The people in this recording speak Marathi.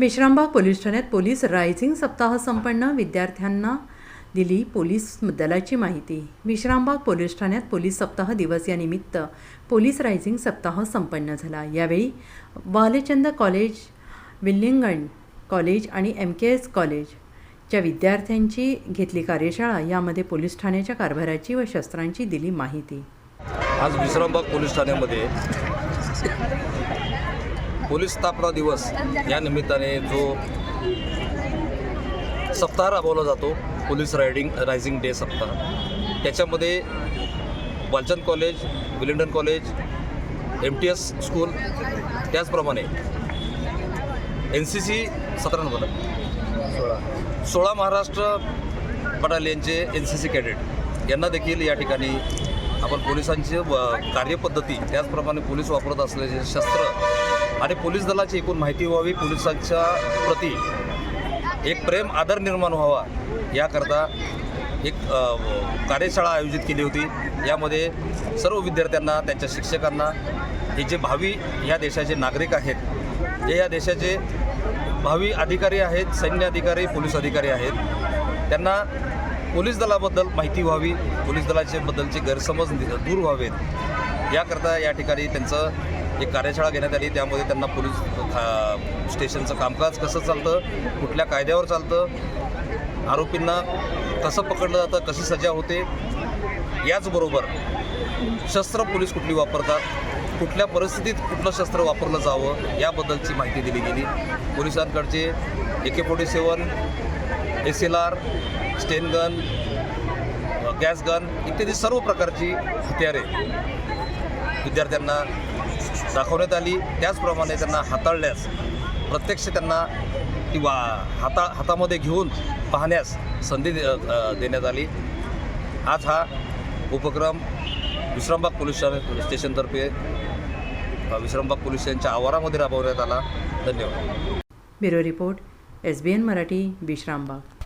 विश्रामबाग पोलीस ठाण्यात पोलीस रायझिंग सप्ताह संपन्न. विद्यार्थ्यांना दिली पोलीस दलाची माहिती. विश्रामबाग पोलीस ठाण्यात पोलीस सप्ताह दिवस या निमित्त पोलीस रायझिंग सप्ताह संपन्न झाला. यावेळी वालचंद कॉलेज विल्लिंगण कॉलेज आणि एम के एस कॉलेजच्या विद्यार्थ्यांची घेतली कार्यशाळा. यामध्ये पोलीस ठाण्याच्या कारभाराची व शस्त्रांची दिली माहिती. आज विश्रामबाग पोलीस ठाण्यामध्ये पोलीस स्थापना दिवस या निमित्ताने जो सप्ताह राबवला जातो पोलीस रायडिंग रायझिंग डे सप्ताह. त्याच्यामध्ये Walchand college Willingdon college M T S school त्याचप्रमाणे एन सी सी सतरा नंबर. सोळा. सोळा महाराष्ट्र बटालियनचे एन सी सी कॅडेट. यांना देखील या ठिकाणी आपण पोलिसांची कार्यपद्धती त्याचप्रमाणे पोलीस वापरत असलेले शस्त्र आणि पोलीस दलाची एकूण माहिती व्हावी पोलिसांच्या प्रती एक प्रेम आदर निर्माण व्हावा याकरता एक कार्यशाळा आयोजित केली होती. यामध्ये सर्व विद्यार्थ्यांना त्यांच्या शिक्षकांना हे जे भावी या देशाचे नागरिक आहेत जे या देशाचे भावी अधिकारी आहेत सैन्य अधिकारी पोलीस अधिकारी आहेत त्यांना पोलीस दलाबद्दल माहिती व्हावी पोलीस दलाचे बद्दलचे गैरसमज दूर व्हावेत. याकरता या ठिकाणी त्यांचं एक कार्यशाळा घेण्यात आली त्यामध्ये त्यांना पोलीस स्टेशनचं कामकाज कसं चालतं कुठल्या कायद्यावर चालतं आरोपींना कसं पकडलं जातं कशी सजा होते याचबरोबर शस्त्र पोलीस कुठली वापरतात कुठल्या परिस्थितीत कुठलं शस्त्र वापरलं जावं याबद्दलची माहिती दिली गेली. पोलिसांकडचे A K forty seven S L R sten gun gas gun इत्यादी सर्व प्रकारची हत्यारे विद्यार्थ्यांना दाखवण्यात आली. त्याचप्रमाणे त्यांना हाताळल्यास प्रत्यक्ष त्यांना ती वा हाता हातामध्ये घेऊन पाहण्यास संधी दे- देण्यात आली. आज हा उपक्रम विश्रामबाग पोलीस स्टेशनतर्फे विश्रामबाग पोलीस स्टेशनच्या आवारामध्ये राबवण्यात आला. धन्यवाद. Bureau report S B N Marathi Vishrambag.